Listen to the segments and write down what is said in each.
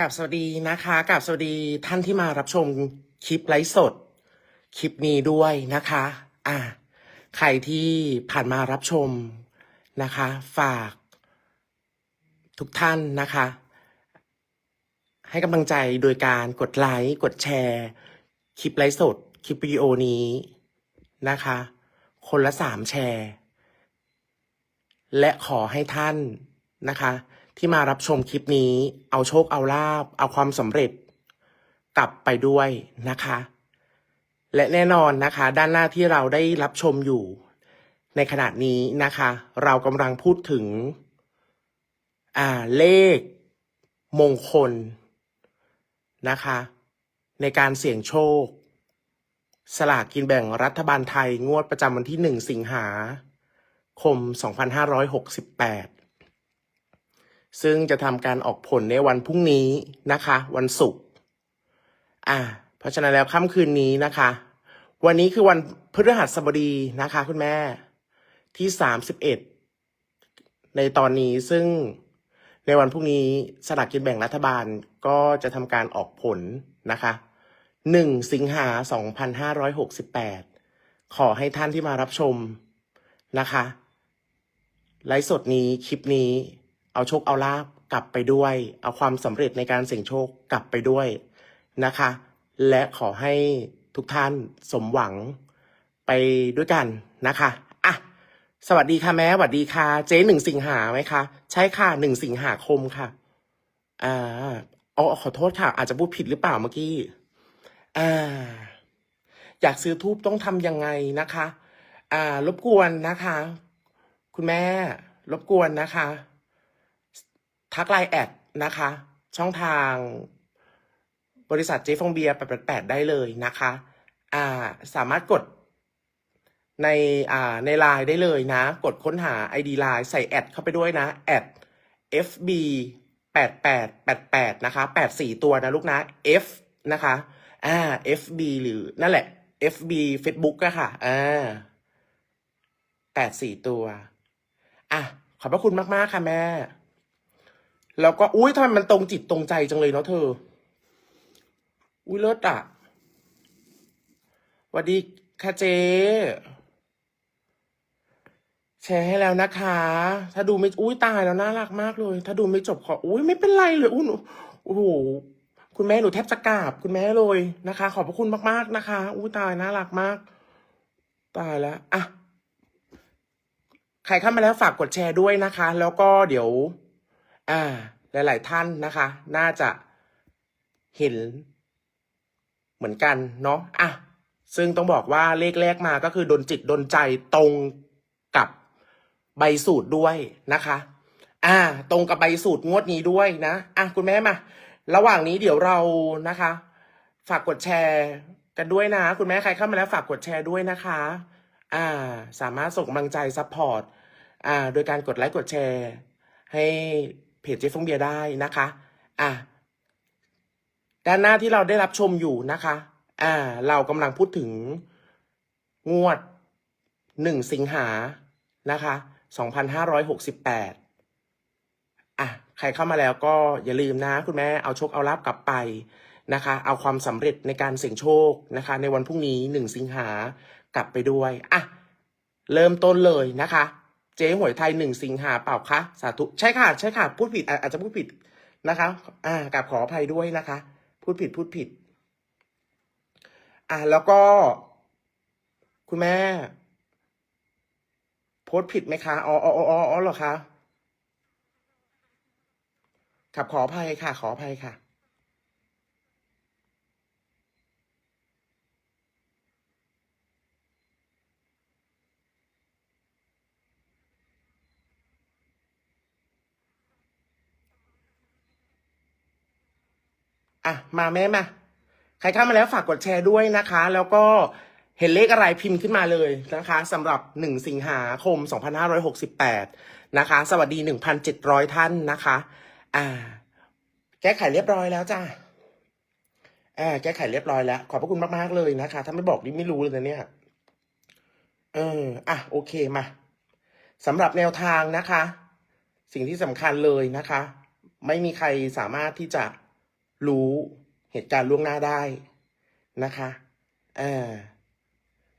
กับสวัสดีนะคะกับสวัสดีท่านที่มารับชมคลิปไลฟ์สด คลิปนี้ด้วยนะคะ อ่าใครที่ผ่านมารับชมนะคะ ฝากทุกท่านนะคะ ให้กำลังใจโดยการกดไลค์กดแชร์ คลิปไลฟ์สด คลิปวิดีโอนี้นะคะ คนละสามแชร์ และขอให้ท่านนะคะ ที่มารับชมคลิปนี้ เอาโชคเอาลาบ เอาความสำเร็จ กลับไปด้วยนะคะ และแน่นอนนะคะ ด้านหน้าที่เราได้รับชมอยู่ ในขณะนี้นะคะ เรากำลังพูดถึง อ่าเลข มงคลนะคะ ในการเสี่ยงโชค สลากกินแบ่งรัฐบาลไทยงวดประจำวันที่หนึ่งสิงหาคม 2568 ซึ่งจะทำการออกผลในวันพรุ่งนี้นะคะ วันศุกร์อ่า เพราะฉะนั้นแล้วค่ำคืนนี้นะคะ วันนี้คือวันพฤหัสบดีนะคะ คุณแม่ที่31ในตอนนี้ซึ่งในวันพรุ่งนี้สลากกินแบ่งรัฐบาลก็จะทำการออกผลนะคะ1สิงหา2568ขอให้ท่านที่มารับชมนะคะ ไลฟ์สดนี้คลิปนี้ เอาโชคเอาลาบกลับไปด้วย เอาความสำเร็จในการเสี่ยงโชคกลับไปด้วยนะคะ และขอให้ทุกท่านสมหวังไปด้วยกันนะคะอะสวัสดีค่ะแม่สวัสดีค่ะ เจ๊หนึ่งสิงหาไหมคะ ใช่ค่ะหนึ่งสิงหาคมค่ะอ่าอ๋อขอโทษค่ะ อาจจะพูดผิดหรือเปล่าเมื่อกี้อ่าอยากซื้อทูบต้องทำยังไงนะคะ อ่ารบกวนนะคะ คุณแม่ รบกวนนะคะ ทักไลน์แอดนะคะ ช่องทางบริษัทเจฟองเบียร์888ได้เลยนะคะอ่าสามารถกดในอ่าในไลน์ได้เลยนะ กดค้นหา ID ไลน์ใส่แอดเข้าไปด้วยนะแอด FB 8888นะคะ84ตัวนะลูกนะ F นะคะอ่า FB หรือนั่นแหละ FB Facebook อะค่ะอ่า84ตัว อะ ขอบพระคุณมาก ๆ ค่ะแม่ แล้วก็อุ้ยทำไมมันตรงจิตตรงใจจังเลยเนาะเธอ อุ้ยเลิศอะสวัสดีค่ะเจ๊แชร์ให้แล้วนะคะ ถ้าดูไม่ อุ้ยตายแล้วน่ารักมากเลย ถ้าดูไม่จบขอ อุ้ยไม่เป็นไรเลยอุ้ยหนูโอ้โห คุณแม่หนูแทบจะกราบ คุณแม่เลยนะคะ ขอบพระคุณมากๆนะคะ อุ้ยตายน่ารักมาก ตายแล้ว อะ ใครเข้ามาแล้วฝากกดแชร์ด้วยนะคะ แล้วก็เดี๋ยว อ่า หลาย ๆ ท่านนะคะ น่าจะเห็นเหมือนกันเนาะอะซึ่งต้องบอกว่าเลขแรกมาก็คือโดนจิตโดนใจตรงกับใบสูตรด้วยนะคะ อ่า ตรงกับใบสูตรงวดนี้ด้วยนะอะคุณแม่มา ระหว่างนี้เดี๋ยวเรานะคะ ฝากกดแชร์กันด้วยนะ คุณแม่ใครเข้ามาแล้วฝากกดแชร์ด้วยนะคะ อ่า สามารถส่งกำลังใจซัพพอร์ต อ่า โดยการกดไลค์กดแชร์ ให้ เพจเจฟงเบียร์ได้นะคะ อ่าด้านหน้าที่เราได้รับชมอยู่นะคะ อ่า เรากำลังพูดถึงงวดหนึ่งสิงหานะคะสองพันห้าร้อยหกสิบแปดอะ ใครเข้ามาแล้วก็อย่าลืมนะ คุณแม่เอาโชคเอาลาบกลับไปนะคะ เอาความสำเร็จในการเสี่ยงโชคนะคะ ในวันพรุ่งนี้หนึ่งสิงหากลับไปด้วย อะ เริ่มต้นเลยนะคะ เจ๊หวยไทยหนึ่งสิงหาเปล่าคะสาธุใช่ค่ะ ใช่ค่ะพูดผิดอาจจะพูดผิดนะคะ อ่ากราบขออภัยด้วยนะคะ พูดผิดพูดผิด อะแล้วก็ คุณแม่ โพสผิดไหมคะอ๋ออ๋ออ๋ออ๋อเหรอคะครับขออภัยค่ะ ขออภัยค่ะ อะมาแม่มาใครเข้ามาแล้วฝากกดแชร์ด้วยนะคะ แล้วก็เห็นเลขอะไรพิมพ์ขึ้นมาเลยนะคะสำหรับ 1 สิงหาคม 2568 นะคะ สวัสดี 1,700 ท่านนะคะ อ่า แก้ไขเรียบร้อยแล้วจ้าอ่าแก้ไขเรียบร้อยแล้ว ขอบพระคุณมาก ๆ เลยนะคะ ถ้าไม่บอกนี่ไม่รู้เลยนะเนี่ย เออ อะ โอเคมาสำหรับแนวทางนะคะ สิ่งที่สำคัญเลยนะคะ ไม่มีใครสามารถที่จะ รู้เหตุการณ์ล่วงหน้าได้นะคะเออ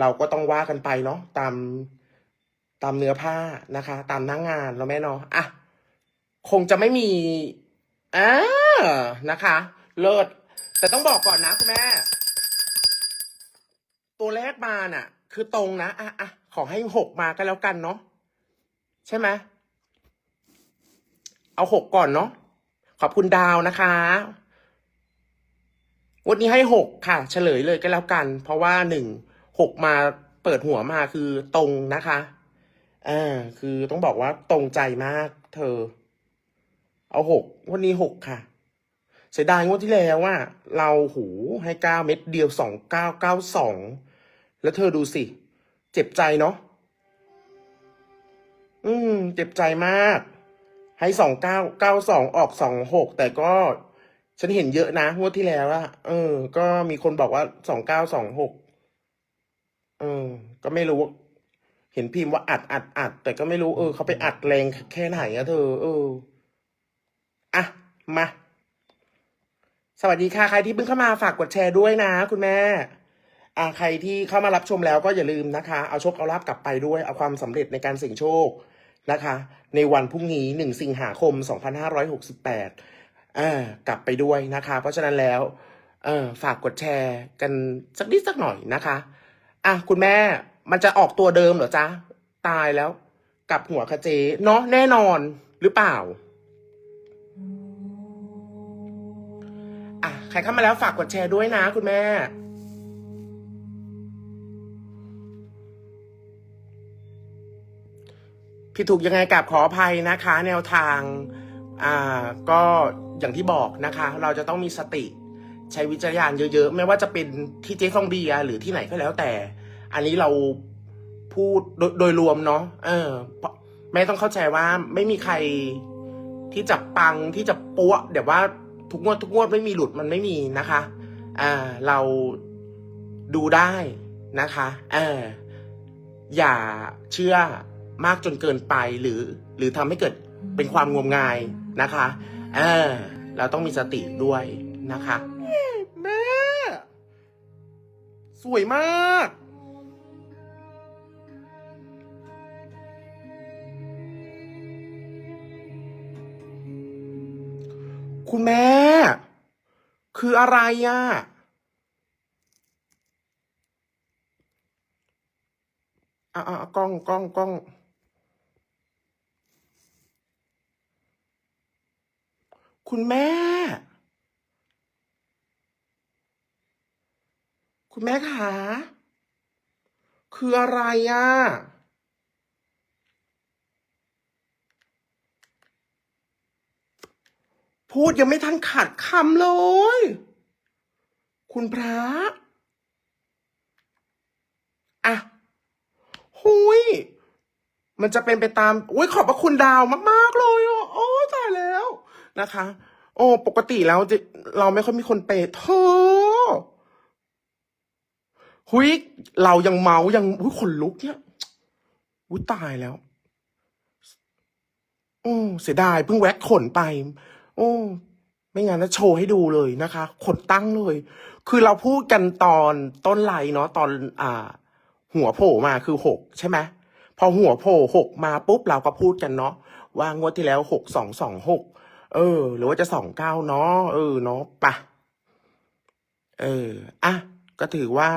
เราก็ต้องว่ากันไปเนาะตามตามเนื้อผ้านะคะ ตามหน้างงานเราแม่เนาะอะคงจะไม่มีอ่านะคะ เลิศแต่ต้องบอกก่อนนะคุณแม่ ตัวแรกมาน่ะ คือตรงนะอะอะขอให้หกมาก็แล้วกันเนาะใช่ไหมเอาหกก่อนเนาะขอบคุณดาวนะคะ วันนี้ให้หกค่ะ เฉลยเลยก็แล้วกัน เพราะว่าหนึ่งหกมาเปิดหัวมาคือตรงนะคะอ่าคือต้องบอกว่าตรงใจมาก เธอ เอาหกวันนี้หกค่ะ เสียดายงวดที่แล้วว่า เราหูให้เก้าเม็ดเดียวสองเก้าเก้าสองแล้วเธอดูสิ เจ็บใจเนาะอืม เจ็บใจมาก ให้สองเก้าเก้าสองออกสองหกแต่ก็ ฉันเห็นเยอะนะงวดที่แล้วอะเออ ก็มีคนบอกว่าสองเก้าสองหกเออ ก็ไม่รู้เห็นพิมพ์ว่าอัดอัดอัดแต่ก็ไม่รู้เออเขาไปอัดแรงแค่ไหนอะเธอ เอออะมาสวัสดีค่ะ ใครที่เพิ่งเข้ามาฝากกดแชร์ด้วยนะ คุณแม่อ่าใครที่เข้ามารับชมแล้วก็อย่าลืมนะคะ เอาโชคเอาลาบกลับไปด้วย เอาความสำเร็จในการเสี่ยงโชคนะคะ ในวันพรุ่งนี้หนึ่งสิงหาคมสองพันห้าร้อยหกสิบแปด อ่ากลับไปด้วยนะคะ เพราะฉะนั้นแล้วเออฝากกดแชร์กันสักนิดสักหน่อยนะคะอะคุณแม่มันจะออกตัวเดิมเหรอจ๊ะ ตายแล้ว กลับหัวคะเจเนาะแน่นอนหรือเปล่าอะใครเข้ามาแล้วฝากกดแชร์ด้วยนะ คุณแม่ผิดถูกยังไงกับขออภัยนะคะ แนวทาง อ่าก็อย่างที่บอกนะคะ เราจะต้องมีสติ ใช้วิจารณญาณเยอะๆ ไม่ว่าจะเป็นที่เจ๊ฟองเบียหรือที่ไหนก็แล้วแต่ อันนี้เราพูดโดยโดยรวมเนาะเออแม่ต้องเข้าใจว่าไม่มีใครที่จะปังที่จะปัวเดี๋ยวว่าทุกงวดทุกงวดไม่มีหลุดมันไม่มีนะคะอ่าเราดูได้นะคะเอออย่าเชื่อมากจนเกินไปหรือ หรือทำให้เกิดเป็นความงมงายนะคะเออเราต้องมีสติด้วยนะคะแม่สวยมาก คุณแม่ คืออะไรอะ่ะอะอะกล้องกล้องกล้อง คุณแม่ คุณแม่คะคืออะไรอะพูดยังไม่ทันขาดคำเลย คุณพระอะหุยมันจะเป็นไปตามอุ้ยขอบพระคุณดาวมาก ๆ เลยอะโอ้ตายแล้ว นะคะ โอ้ ปกติแล้วจะเราไม่ค่อยมีคนเปย์เธอหุยเรายังเมายังหุยขนลุกเนี่ยอุ้ยตายแล้ว โอ้เสียดายเพิ่งแว็กขนไป โอ้ ไม่งั้นจะโชว์ให้ดูเลยนะคะ ขนตั้งเลย คือเราพูดกันตอนต้นไลน์เนาะตอน อ่า หัวโผล่มาคือหกใช่ไหมพอหัวโผล่หกมาปุ๊บเราก็พูดกันเนาะว่างวดที่แล้วหกสองสองหก เออ หรือว่าจะสองเก้าเนาะเออเนาะปะเอออะก็ถือว่า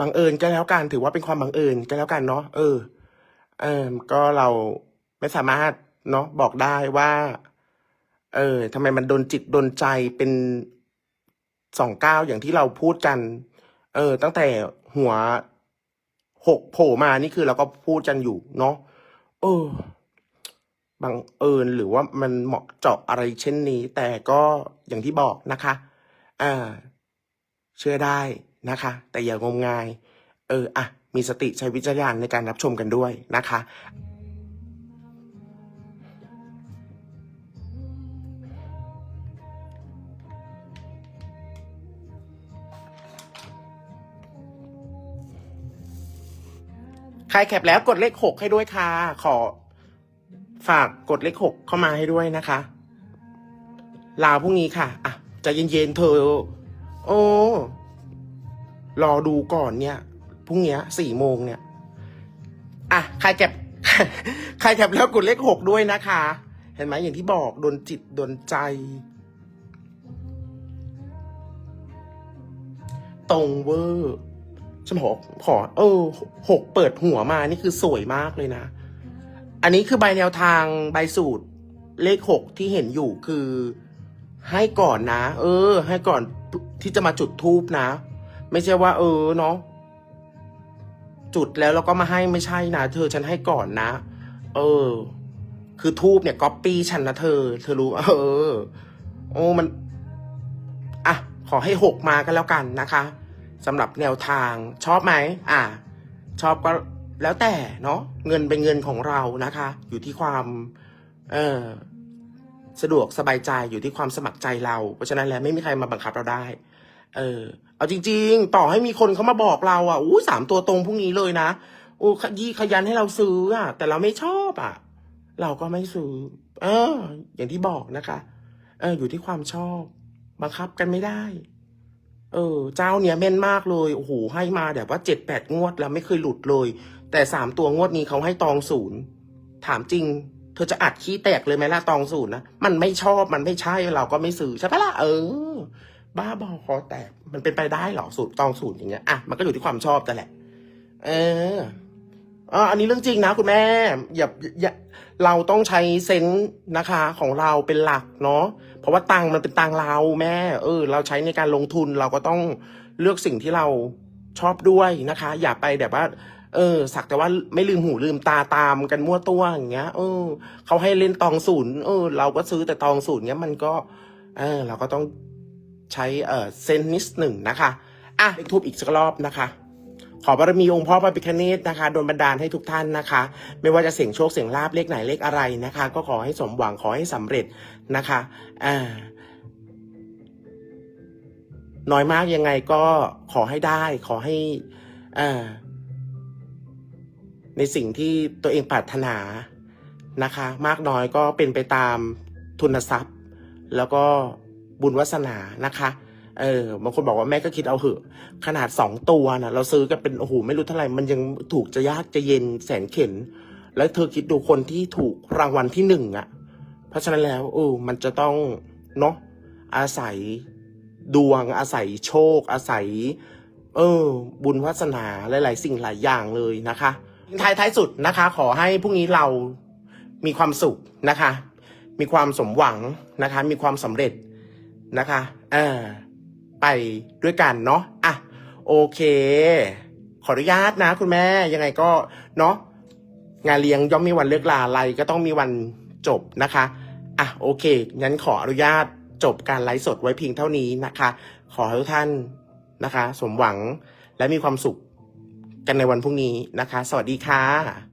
บังเอิญก็แล้วกันถือว่าเป็นความบังเอิญก็แล้วกันเนาะเออ เออ ก็เราไม่สามารถเนาะบอกได้ว่า เออทำไมมันโดนจิตโดนใจเป็นสองเก้าอย่างที่เราพูดกัน เออ ตั้งแต่หัวหกโผล่มานี่คือเราก็พูดกันอยู่เนาะเออ บังเอิญหรือว่ามันเหมาะเจาะอะไรเช่นนี้ แต่ก็อย่างที่บอกนะคะ อ่า เชื่อได้นะคะ แต่อย่างมงาย เอออะมีสติใช้วิจารณญาณในการรับชมกันด้วยนะคะใครแคปแล้วกดเลขหกให้ด้วยค่ะ ขอ ฝากกดเลขหกเข้ามาให้ด้วยนะคะ ลาพรุ่งนี้ค่ะ อะใจเย็นๆเธอ โอ้รอดูก่อนเนี่ยพรุ่งนี้สี่โมงเนี่ย อะใครแคปใครแคปแล้วกดเลขหกด้วยนะคะ เห็นไหมอย่างที่บอกโดนจิตโดนใจ ตรงเวอร์ฉันบอกขอเออหกเปิดหัวมานี่คือสวยมากเลยนะ อันนี้คือใบแนวทางใบสูตรเลขหกที่เห็นอยู่คือ ให้ก่อนนะ เออ ให้ก่อนที่จะมาจุดทูบนะ ไม่ใช่ว่า เออเนาะจุดแล้วแล้วก็มาให้ไม่ใช่นะเธอฉันให้ก่อนนะ เออ คือทูบเนี่ยก๊อปปี้ฉันนะเธอ เธอรู้ เออ โอ้มันอะขอให้หกมากันแล้วกันนะคะสำหรับแนวทางชอบไหมอะ ชอบก็ แล้วแต่เนาะเงินเป็นเงินของเรานะคะ อยู่ที่ความเออสะดวกสบายใจอยู่ที่ความสมัครใจเรา เพราะฉะนั้นแล้วไม่มีใครมาบังคับเราได้ เออ เอาจริง ๆ ต่อให้มีคนเขามาบอกเราอะอู้สามตัวตรงพรุ่งนี้เลยนะโอ้ขยี้ขยันให้เราซื้ออะ แต่เราไม่ชอบอะ เราก็ไม่ซื้อ เออ อย่างที่บอกนะคะ เออ อยู่ที่ความชอบ บังคับกันไม่ได้ เออ เจ้าเนี้ยแม่นมากเลยโอ้โหให้มาแบบว่าเจ็ดแปดงวดแล้วไม่เคยหลุดเลย แต่สามตัวงวดนี้เขาให้ตองศูนย์ถามจริง เธอจะอัดขี้แตกเลยไหมล่ะตองศูนย์นะมันไม่ชอบมันไม่ใช่เราก็ไม่ซื้อใช่ปะล่ะเออ บ้าบอคอแตกมันเป็นไปได้หรอสูตรตองศูนย์อย่างเงี้ยอะมันก็อยู่ที่ความชอบแต่แหละ เอออ่าอันนี้เรื่องจริงนะคุณแม่อย่าอย่าเราต้องใช้เซนส์นะคะของเราเป็นหลักเนาะเพราะว่าตังมันเป็นตังเราแม่ เออ เราใช้ในการลงทุนเราก็ต้องเลือกสิ่งที่เราชอบด้วยนะคะ อย่าไปแบบว่า เออ สักแต่ว่าไม่ลืมหูลืมตาตามกันมั่วตัวอย่างเงี้ย เออเขาให้เล่นตองศูนย์เออ เราก็ซื้อแต่ตองศูนย์เงี้ยมันก็ เออ เราก็ต้องใช้เออเซนนิดหนึ่งนะคะอะเลขทูบอีกสักรอบนะคะขอบารมีองค์พ่อพระพิฆเนศนะคะโดนบันดาลให้ทุกท่านนะคะ ไม่ว่าจะเสียงโชคเสียงลาบเลขไหนเลขอะไรนะคะ ก็ขอให้สมหวังขอให้สำเร็จนะคะอ่าน้อยมากยังไงก็ขอให้ได้ ขอให้อ่า ในสิ่งที่ตัวเองปรารถนานะคะ มากน้อยก็เป็นไปตามทุนทรัพย์ แล้วก็บุญวาสนานะคะเออบางคนบอกว่าแม่ก็คิดเอาเหอะ ขนาดสองตัวนะเราซื้อกันเป็นโอ้โหไม่รู้เท่าไหร่ มันยังถูกจะยากจะเย็นแสนเข็น แล้วเธอคิดดูคนที่ถูกรางวัลที่หนึ่งอะ่ะ เพราะฉะนั้นแล้วเออมันจะต้องเนาะอาศัยดวงอาศัยโชค อาศัย เออ บุญวาสนาหลายๆสิ่งหลายอย่างเลยนะคะ ท้ายท้ายสุดนะคะ ขอให้พรุ่งนี้เรามีความสุขนะคะ มีความสมหวังนะคะ มีความสำเร็จนะคะเออไปด้วยกันเนาะอะโอเค ขออนุญาตนะ คุณแม่ยังไงก็เนาะงานเลี้ยงย่อมมีวันเลิกลาอะไรก็ต้องมีวันจบนะคะอะโอเคงั้นขออนุญาตจบการไลฟ์สดไว้เพียงเท่านี้นะคะ ขอให้ทุกท่านนะคะ สมหวังและมีความสุข กันในวันพรุ่งนี้นะคะ สวัสดีค่ะ